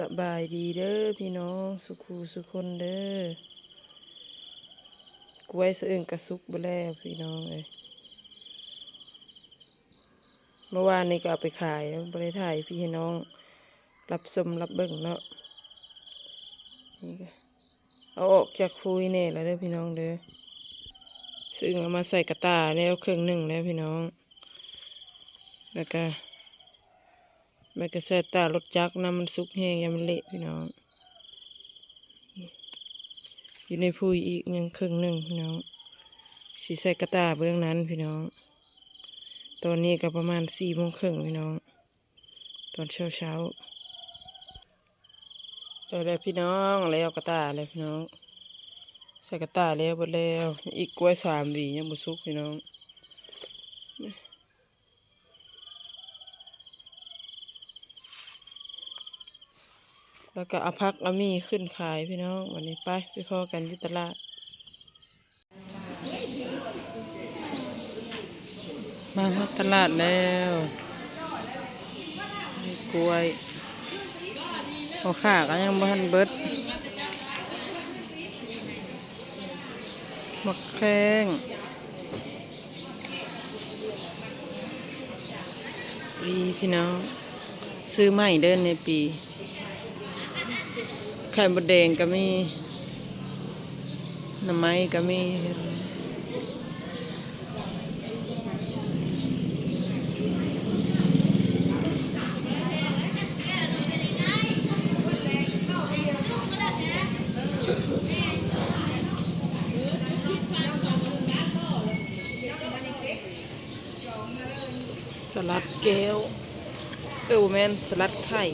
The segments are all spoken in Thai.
สบายดีเด้อพี่น้องสุขูสุคนเด้อกล้วยสะอึงกระซุกบแล้วพี่น้องเอ้ยเมื่อวานนี้ก็เอาไปขายแล้วได้ถ่ายพี่น้อง รับชมรับเบิ่งเนาะนี่ก็เอาออกจากฟุยแน่แล้วเด้อพี่น้องเด้อซึ่งเอามาใส่กระตาแล้วเครื่องหนึ่งแล้วพี่น้อง แล้วก็ มันก็ใส่ตารถจักรน้ำมันสุกแห้งยังมันเละพี่น้อง อยู่ในพูยอีกยังครึ่งหนึ่งพี่น้องสีใส่กระตาเบื้องนั้นพี่น้อง ตอนนี้ก็ประมาณสี่โมงครึ่งพี่น้อง ตอนเช้าเช้าได้แล้วพี่น้องแล้วกระตาแล้วพี่น้องใส่กระตาแล้วหมดแล้ว อีกกล้วยสามหวียังบุสุกพี่น้อง แล้วก็เอาพักเอามีขึ้นขายพี่น้อง วันนี้ไปไปพอกันที่ตลาด มาฮอดตลาดแล้วมีกล้วยหัวขาก็ยังบ่ทันเบิดมักแข้งปีพี่น้อง ซื้อใหม่เดินในปี ไข่มดแดงก็มีหน้ำไม้ก็มีสลัดแก้ว เออแมนสลัดไข่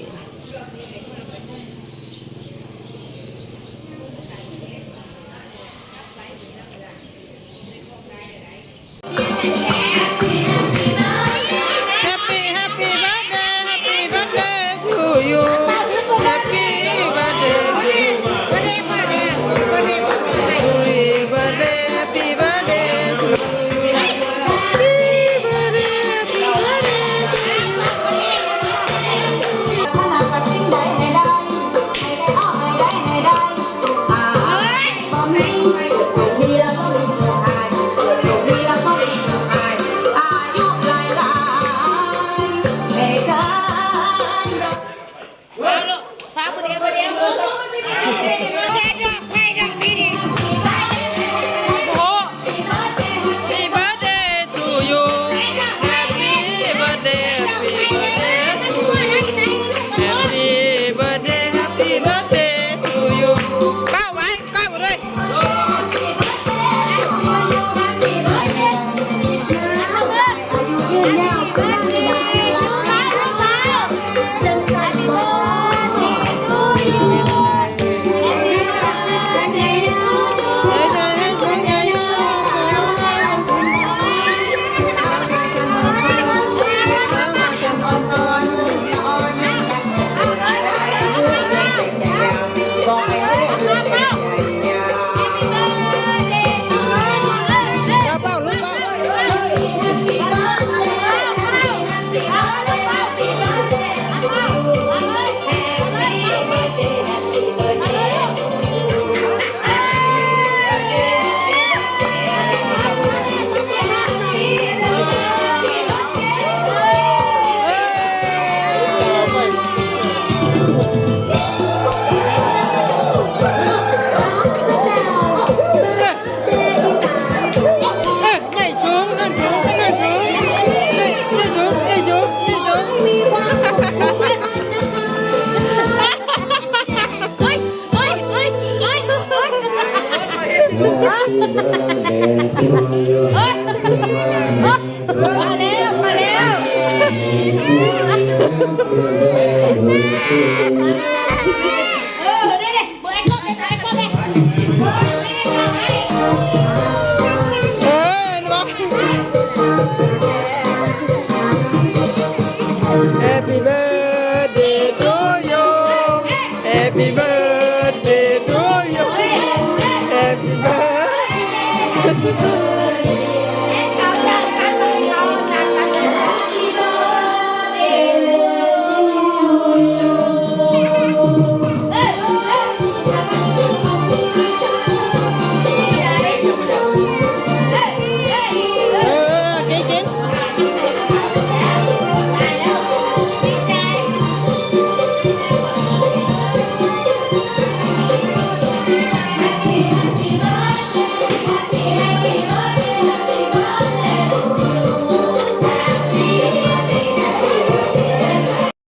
มาแล้วมาแล้วเออได้เลยเบอร์ไอ้ก๊อกเลยเบอร์ไอ้ก๊อกเลยเออนึกว่า Because